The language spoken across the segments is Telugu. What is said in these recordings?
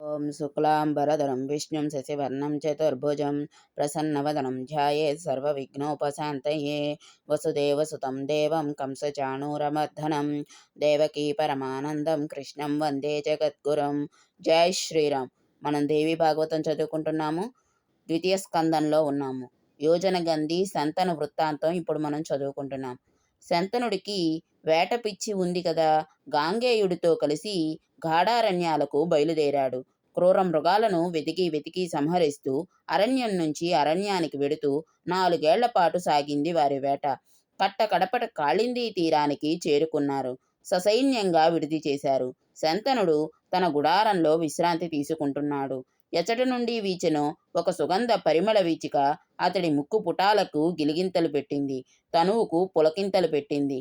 ॐ शुक्लाम्बरधरं विष्णुं शशिवर्णं चतुर्भुजं प्रसन्नवदनं ध्यायेत् सर्वविघ्नोपशान्तये वसुदेवसुतं देवं कंसचाणूरमर्दनं దేవకీ పరమానందం కృష్ణం వందే జగద్గురం జై శ్రీరామ్ మనం దేవి భాగవతం చదువుకుంటున్నాము ద్వితీయ స్కందంలో ఉన్నాము యోజన గంధి సంతన వృత్తాంతం ఇప్పుడు మనం చదువుకుంటున్నాం శంతనుడికి వేట పిచ్చి ఉంది కదా గాంగేయుడితో కలిసి గాఢారణ్యాలకు బయలుదేరాడు. క్రూర మృగాలను వెతికి వెతికి సంహరిస్తూ అరణ్యం నుంచి అరణ్యానికి వెడుతూ నాలుగేళ్ళ పాటు సాగింది వారి వేట. కట్ట కడపట కాళిందీ తీరానికి చేరుకున్నారు. ససైన్యంగా విడిది చేశారు. శంతనుడు తన గుడారంలో విశ్రాంతి తీసుకుంటున్నాడు. ఎచట నుండి వీచెను ఒక సుగంధ పరిమళ వీచిక అతడి ముక్కు పుటాలకు గిలిగింతలు పెట్టింది. తనువుకు పులకింతలు పెట్టింది.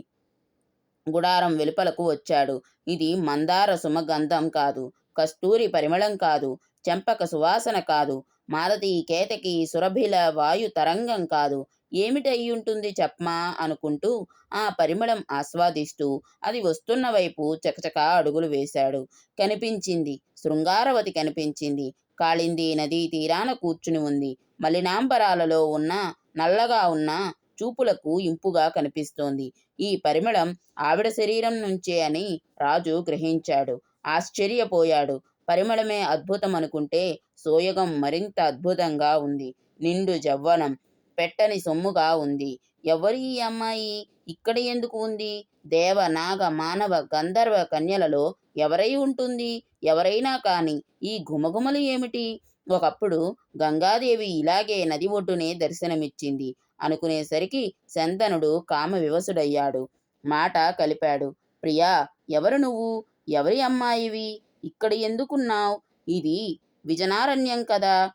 గుడారం వెలుపలకు వచ్చాడు. ఇది మందార సుమగంధం కాదు. కస్తూరి పరిమళం కాదు. చెంపక సువాసన కాదు. మారతి కేతకి సురభిల వాయు తరంగం కాదు. ఏమిటయ్యుంటుంది ఉంటుంది చెప్పమా అనుకుంటూ ఆ పరిమళం ఆస్వాదిస్తూ అది వస్తున్న వైపు చకచకా అడుగులు వేశాడు. కనిపించింది. శృంగారవతి కనిపించింది. కాళింది నదీ తీరాన కూర్చుని ఉంది. మలినాంబరాలలో ఉన్న నల్లగా ఉన్న చూపులకు ఇంపుగా కనిపిస్తోంది. ఈ పరిమళం ఆవిడ శరీరం నుంచే అని రాజు గ్రహించాడు. ఆశ్చర్యపోయాడు. పరిమళమే అద్భుతం అనుకుంటే సోయగం మరింత అద్భుతంగా ఉంది. నిండు జవ్వనం పెట్టని సొమ్ముగా ఉంది. ఎవరి ఈ అమ్మాయి? ఇక్కడ ఎందుకు ఉంది? దేవ నాగ మానవ గంధర్వ కన్యలలో ఎవరై ఉంటుంది? ఎవరైనా కాని ఈ గుమగుమలు ఏమిటి? ఒకప్పుడు గంగాదేవి ఇలాగే నది ఒడ్డునే దర్శనమిచ్చింది. అనుకునేసరికి శంతనుడు కామ వివసుడయ్యాడు మాట కలిపాడు. ప్రియా ఎవరు నువ్వు? ఎవరి అమ్మాయివి? ఇక్కడ ఎందుకున్నావు? ఇది విజనారణ్యం కదా.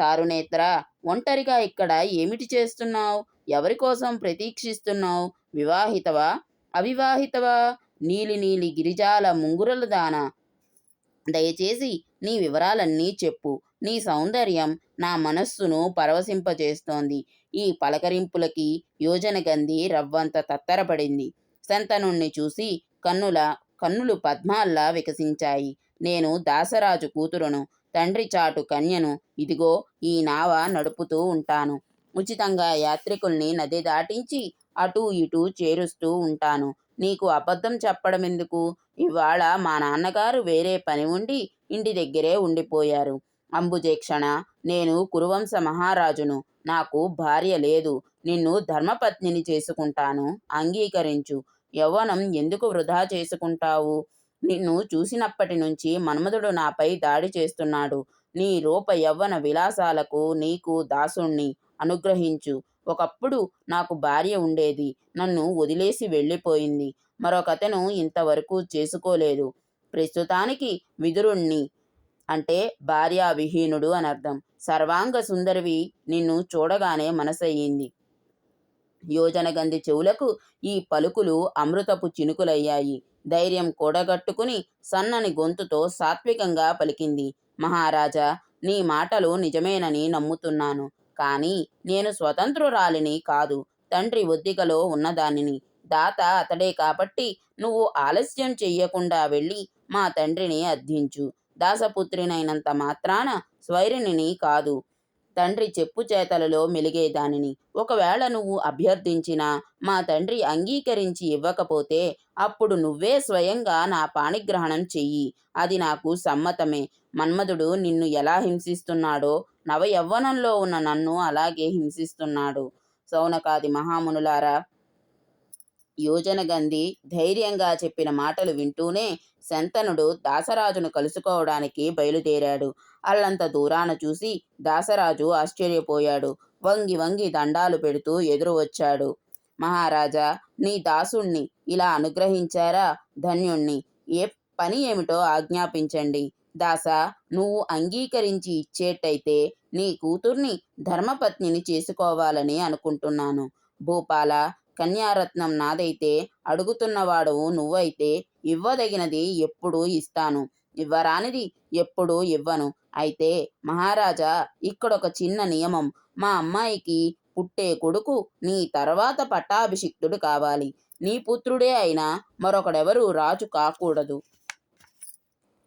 చారునేత్ర ఒంటరిగా ఇక్కడ ఏమిటి చేస్తున్నావు? ఎవరి కోసం ప్రతీక్షిస్తున్నావు? వివాహితవా? అవివాహితవా? నీలి నీలి గిరిజాల ముంగురల దాన? దయచేసి నీ వివరాలన్నీ చెప్పు. నీ సౌందర్యం నా మనస్సును పరవశింపజేస్తోంది. ఈ పలకరింపులకి యోజన గంధి రవ్వంత తత్తరపడింది. శంతనుణ్ణి చూసి కన్నుల కన్నులు పద్మాల్లా వికసించాయి. నేను దాసరాజు కూతురును తండ్రి చాటు కన్యను ఇదిగో ఈ నావ నడుపుతూ ఉంటాను. ఉచితంగా యాత్రికుల్ని నది దాటించి అటూ ఇటూ చేరుస్తూ ఉంటాను. నీకు అబద్ధం చెప్పడం ఎందుకు ఇవాళ మా నాన్నగారు వేరే పని ఉండి ఇంటి దగ్గరే ఉండిపోయారు. అంబుజేక్షణ నేను కురువంశ మహారాజును. నాకు భార్య లేదు. నిన్ను ధర్మపత్నిని చేసుకుంటాను. అంగీకరించు. యవ్వనం ఎందుకు వృధా చేసుకుంటావు? నిన్ను చూసినప్పటి నుంచి మన్మధుడు నాపై దాడి చేస్తున్నాడు. నీ రూప యవ్వన విలాసాలకు నీకు దాసుణ్ణి. అనుగ్రహించు. ఒకప్పుడు నాకు భార్య ఉండేది. నన్ను వదిలేసి వెళ్ళిపోయింది. మరొకతను ఇంతవరకు చేసుకోలేదు. ప్రస్తుతానికి విదురుణ్ణి అంటే భార్యా విహీనుడు అని అర్థం సర్వాంగ సుందరివి నిన్ను చూడగానే మనసయ్యింది. యోజనగంధి చెవులకు ఈ పలుకులు అమృతపు చినుకులయ్యాయి. ధైర్యం కూడగట్టుకుని సన్నని గొంతుతో సాత్వికంగా పలికింది. మహారాజా నీ మాటలు నిజమేనని నమ్ముతున్నాను. కానీ నేను స్వతంత్రురాలిని కాదు తండ్రి ఒద్దికలో ఉన్నదానిని. దాత అతడే కాబట్టి నువ్వు ఆలస్యం చెయ్యకుండా వెళ్ళి మా తండ్రిని అర్థించు. దాసపుత్రినైనంత మాత్రాన స్వైరిణిని కాదు. తండ్రి చెప్పు చేతలలో మెలిగేదానిని. ఒకవేళ నువ్వు అభ్యర్థించినా మా తండ్రి అంగీకరించి ఇవ్వకపోతే అప్పుడు నువ్వే స్వయంగా నా పాణిగ్రహణం చెయ్యి. అది నాకు సమ్మతమే. మన్మధుడు నిన్ను ఎలా హింసిస్తున్నాడో నవ యవ్వనంలో ఉన్న నన్ను అలాగే హింసిస్తున్నాడు. సౌనకాది మహామునులారా యోజనగంది ధైర్యంగా చెప్పిన మాటలు వింటూనే శంతనుడు దాసరాజును కలుసుకోవడానికి బయలుదేరాడు. అల్లంత దూరాన చూసి దాసరాజు ఆశ్చర్యపోయాడు. వంగి వంగి దండాలు పెడుతూ ఎదురు వచ్చాడు మహారాజా నీ దాసుణ్ణి ఇలా అనుగ్రహించారా? ధన్యుణ్ణి. ఏ పని ఏమిటో ఆజ్ఞాపించండి. దాస నువ్వు అంగీకరించి ఇచ్చేటైతే నీ కూతుర్ని ధర్మపత్నిని చేసుకోవాలని అనుకుంటున్నాను. భూపాల కన్యారత్నం నాదైతే అడుగుతున్నవాడు నువ్వైతే ఇవ్వదగినది ఎప్పుడు ఇస్తాను. ఇవ్వరానిది ఎప్పుడు ఇవ్వను. అయితే మహారాజా ఇక్కడొక చిన్న నియమం. మా అమ్మాయికి పుట్టే కొడుకు నీ తర్వాత పట్టాభిషిక్తుడు కావాలి. నీ పుత్రుడే అయినా మరొకడెవరు రాజు కాకూడదు.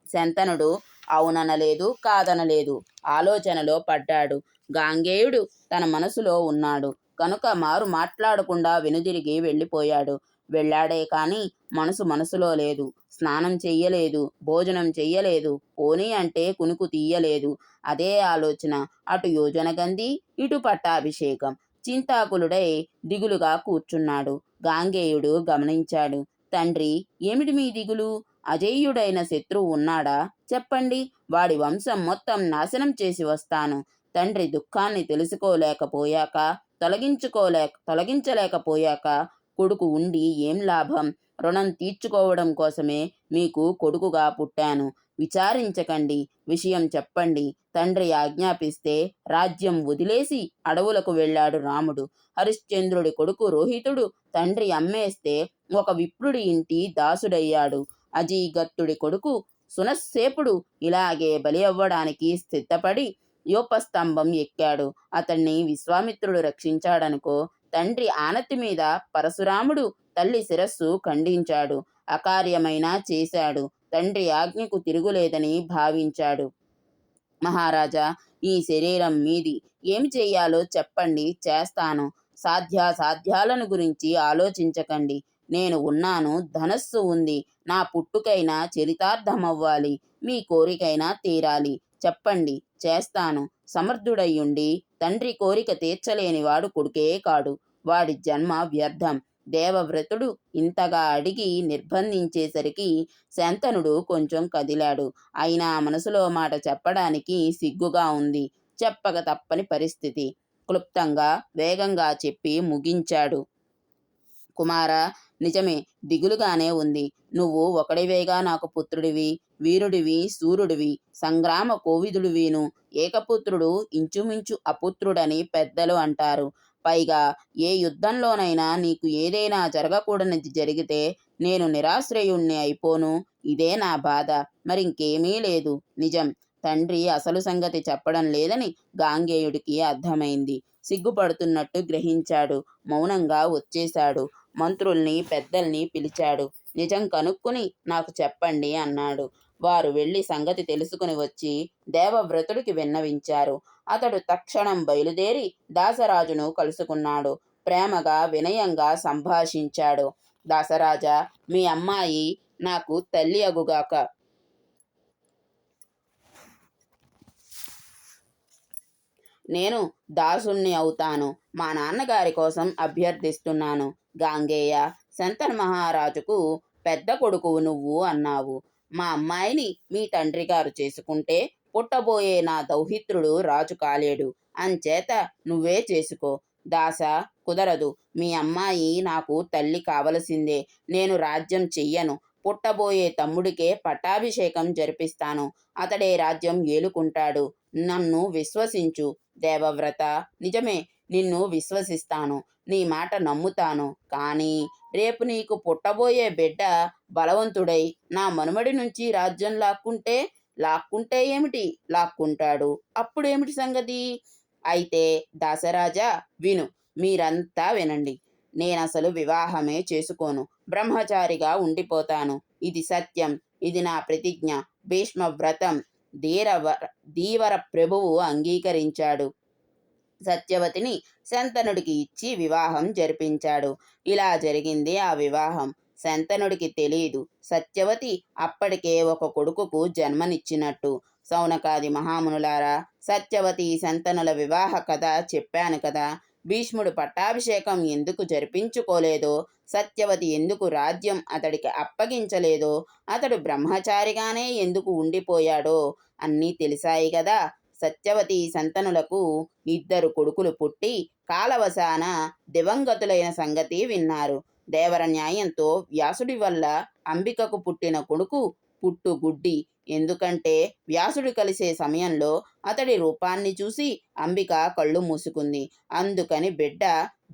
శంతనుడు అవుననలేదు కాదనలేదు. ఆలోచనలో పడ్డాడు. గాంగేయుడు తన మనసులో ఉన్నాడు. కనుక మారు మాట్లాడకుండా వెనుదిరిగి వెళ్ళిపోయాడు. వెళ్ళాడే కానీ మనసు మనసులో లేదు. స్నానం చెయ్యలేదు. భోజనం చెయ్యలేదు. పోనీ అంటే కునుకు తీయలేదు. అదే ఆలోచన. అటు యోజన గంది ఇటు పట్టాభిషేకం. చింతాకులుడై దిగులుగా కూర్చున్నాడు. గాంగేయుడు గమనించాడు. తండ్రి ఏమిటి మీ దిగులు? అజేయుడైన శత్రువు ఉన్నాడా? చెప్పండి. వాడి వంశం మొత్తం నాశనం చేసి వస్తాను. తండ్రి దుఃఖాన్ని తెలుసుకోలేకపోయాక తొలగించుకోలేక తొలగించలేకపోయాక కొడుకు ఉండి ఏం లాభం? రుణం తీర్చుకోవడం కోసమే మీకు కొడుకుగా పుట్టాను. విచారించకండి. విషయం చెప్పండి. తండ్రి ఆజ్ఞాపిస్తే రాజ్యం వదిలేసి అడవులకు వెళ్ళాడు రాముడు. హరిశ్చంద్రుడి కొడుకు రోహితుడు తండ్రి అమ్మేస్తే ఒక విప్రుడి ఇంటి దాసుడయ్యాడు. అజీగత్తుడి కొడుకు సునస్సేపుడు ఇలాగే బలి అవ్వడానికి సిద్ధపడి యోపస్తంభం ఎక్కాడు. అతన్ని విశ్వామిత్రుడు రక్షించాడనుకో తండ్రి ఆనతి మీద పరశురాముడు తల్లి శిరస్సు ఖండించాడు. అకార్యమైనా చేశాడు. తండ్రి ఆజ్ఞకు తిరుగులేదని భావించాడు. మహారాజా ఈ శరీరం మీది. ఏమి చెయ్యాలో చెప్పండి చేస్తాను. సాధ్యాసాధ్యాలను గురించి ఆలోచించకండి. నేను ఉన్నాను ధనస్సు ఉంది. నా పుట్టుకైనా చరితార్థమవ్వాలి. మీ కోరికైనా తీరాలి. చెప్పండి చేస్తాను. సమర్థుడయ్యుండి తండ్రి కోరిక తీర్చలేనివాడు కొడుకే కాడు. వాడి జన్మ వ్యర్థం. దేవవ్రతుడు ఇంతగా అడిగి నిర్బంధించేసరికి శంతనుడు కొంచెం కదిలాడు. అయినా మనసులో మాట చెప్పడానికి సిగ్గుగా ఉంది. చెప్పక తప్పని పరిస్థితి. క్లుప్తంగా వేగంగా చెప్పి ముగించాడు. కుమార నిజమే దిగులుగానే ఉంది. నువ్వు ఒకడివేగా నాకు పుత్రుడివి వీరుడివి సూర్యుడివి సంగ్రామ కోవిదుడివిను. ఏకపుత్రుడు ఇంచుమించు అపుత్రుడని పెద్దలు అంటారు. పైగా ఏ యుద్ధంలోనైనా నీకు ఏదైనా జరగకూడనిది జరిగితే నేను నిరాశ్రయుణ్ణి అయిపోను. ఇదే నా బాధ. మరింకేమీ లేదు. నిజం. తండ్రి అసలు సంగతి చెప్పడం లేదని గాంగేయుడికి అర్థమైంది. సిగ్గుపడుతున్నట్టు గ్రహించాడు. మౌనంగా వచ్చేశాడు. మంత్రుల్ని పెద్దల్ని పిలిచాడు. నిజం కనుక్కుని నాకు చెప్పండి అన్నాడు. వారు వెళ్ళి సంగతి తెలుసుకుని వచ్చి దేవవ్రతుడికి విన్నవించారు. అతడు తక్షణం బయలుదేరి దాసరాజును కలుసుకున్నాడు. ప్రేమగా వినయంగా సంభాషించాడు. దాసరాజా మీ అమ్మాయి నాకు తల్లి అగుగాక. నేను దాసుణ్ణి అవుతాను. మా నాన్నగారి కోసం అభ్యర్థిస్తున్నాను. గాంగేయ శంతన్ మహారాజుకు పెద్ద కొడుకు నువ్వు అన్నావు. మా అమ్మాయిని మీ తండ్రి గారు చేసుకుంటే పుట్టబోయే నా దౌహిత్రుడు రాజు కాలేడు. అంచేత నువ్వే చేసుకో. దాస కుదరదు. మీ అమ్మాయి నాకు తల్లి కావలసిందే. నేను రాజ్యం చెయ్యను. పుట్టబోయే తమ్ముడికే పట్టాభిషేకం జరిపిస్తాను. అతడే రాజ్యం ఏలుకుంటాడు. నన్ను విశ్వసించు దేవవ్రత. నిజమే నిన్ను విశ్వసిస్తాను నీ మాట నమ్ముతాను. కానీ రేపు నీకు పుట్టబోయే బిడ్డ బలవంతుడై నా మనుమడి నుంచి రాజ్యం లాక్కుంటే లాక్కుంటే ఏమిటి? లాక్కుంటాడు. అప్పుడేమిటి సంగతి? అయితే దాసరాజా విను మీరంతా వినండి. నేనసలు వివాహమే చేసుకోను. బ్రహ్మచారిగా ఉండిపోతాను. ఇది సత్యం. ఇది నా ప్రతిజ్ఞ. భీష్మ వ్రతం ధీర ధీవర ప్రభువు అంగీకరించాడు. సత్యవతిని శంతనుడికి ఇచ్చి వివాహం జరిపించాడు. ఇలా జరిగింది ఆ వివాహం. శంతనుడికి తెలియదు సత్యవతి అప్పటికే ఒక కొడుకుకు జన్మనిచ్చినట్టు. సౌనకాది మహామునులారా సత్యవతి శంతనుల వివాహ కథ చెప్పాను కదా. భీష్ముడు పట్టాభిషేకం ఎందుకు జరిపించుకోలేదో సత్యవతి ఎందుకు రాజ్యం అతడికి అప్పగించలేదో అతడు బ్రహ్మచారిగానే ఎందుకు ఉండిపోయాడో అన్నీ తెలిసాయి కదా. సత్యవతి సంతనులకు ఇద్దరు కొడుకులు పుట్టి కాలవశాన దివంగతులైన సంగతి విన్నారు. దేవర న్యాయంతో వ్యాసుడి వల్ల అంబికకు పుట్టిన కొడుకు పుట్టు గుడ్డి ఎందుకంటే వ్యాసుడు కలిసే సమయంలో అతడి రూపాన్ని చూసి అంబిక కళ్ళు మూసుకుంది. అందుకని బిడ్డ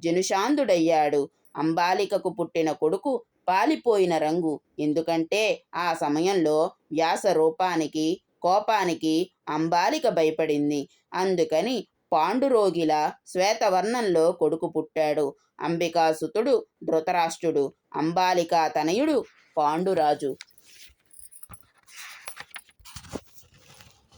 జనుషాందుడయ్యాడు అంబాలికకు పుట్టిన కొడుకు పాలిపోయిన రంగు. ఎందుకంటే ఆ సమయంలో వ్యాస రూపానికి కోపానికి అంబాలిక భయపడింది. అందుకని పాండురోగిల శ్వేతవర్ణంలో కొడుకు పుట్టాడు. అంబికాసుతుడు ధృతరాష్ట్రుడు. అంబాలికా తనయుడు పాండురాజు.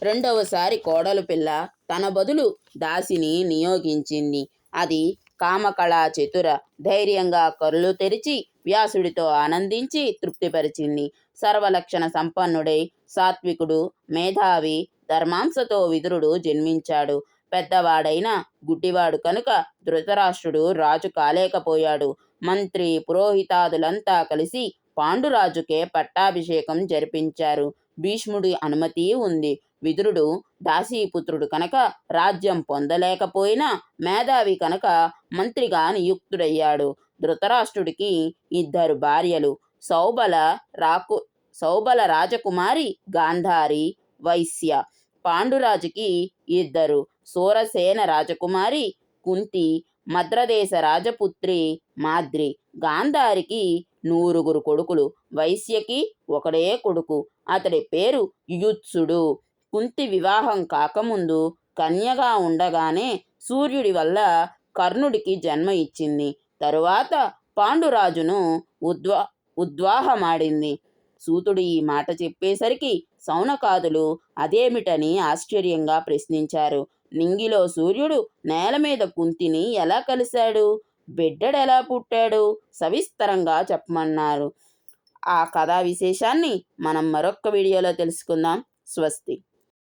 రెండవసారి కోడలు పిల్ల తన బదులు దాసిని నియోగించింది. అది కామకళా చతుర ధైర్యంగా కరులు తెరిచి వ్యాసుడితో ఆనందించి తృప్తిపరిచింది. సర్వలక్షణ సంపన్నుడై సాత్వికుడు మేధావి ధర్మాంసతో విదురుడు జన్మించాడు. పెద్దవాడైన గుడ్డివాడు కనుక ధృతరాష్ట్రుడు రాజు కాలేకపోయాడు. మంత్రి పురోహితాదులంతా కలిసి పాండురాజుకే పట్టాభిషేకం జరిపించారు. భీష్ముడి అనుమతి ఉంది. విదురుడు దాసీపుత్రుడు కనుక రాజ్యం పొందలేకపోయినా మేధావి కనుక మంత్రిగా నియుక్తుడయ్యాడు. ధృతరాష్ట్రుడికి ఇద్దరు భార్యలు సౌబల రాకు సౌబల రాజకుమారి గాంధారి వైశ్య పాండురాజుకి ఇద్దరు సూరసేన రాజకుమారి కుంతి మద్రదేశ రాజపుత్రి మాద్రి. గాంధారికి నూరుగురు కొడుకులు వైశ్యకి ఒకడే కొడుకు అతడి పేరు యుయుత్సుడు. కుంతి వివాహం కాకముందు కన్యగా ఉండగానే సూర్యుడి వల్ల కర్ణుడికి జన్మ ఇచ్చింది. తరువాత పాండురాజును ఉద్వా ఉద్వాహమాడింది. సూతుడు ఈ మాట చెప్పేసరికి సౌనకాదులు అదేమిటని ఆశ్చర్యంగా ప్రశ్నించారు. నింగిలో సూర్యుడు నేల మీద కుంతిని ఎలా కలిశాడు? బిడ్డడెలా పుట్టాడు? సవిస్తరంగా చెప్పమన్నారు. ఆ కథా విశేషాన్ని మనం మరొక్క వీడియోలో తెలుసుకుందాం. స్వస్తి.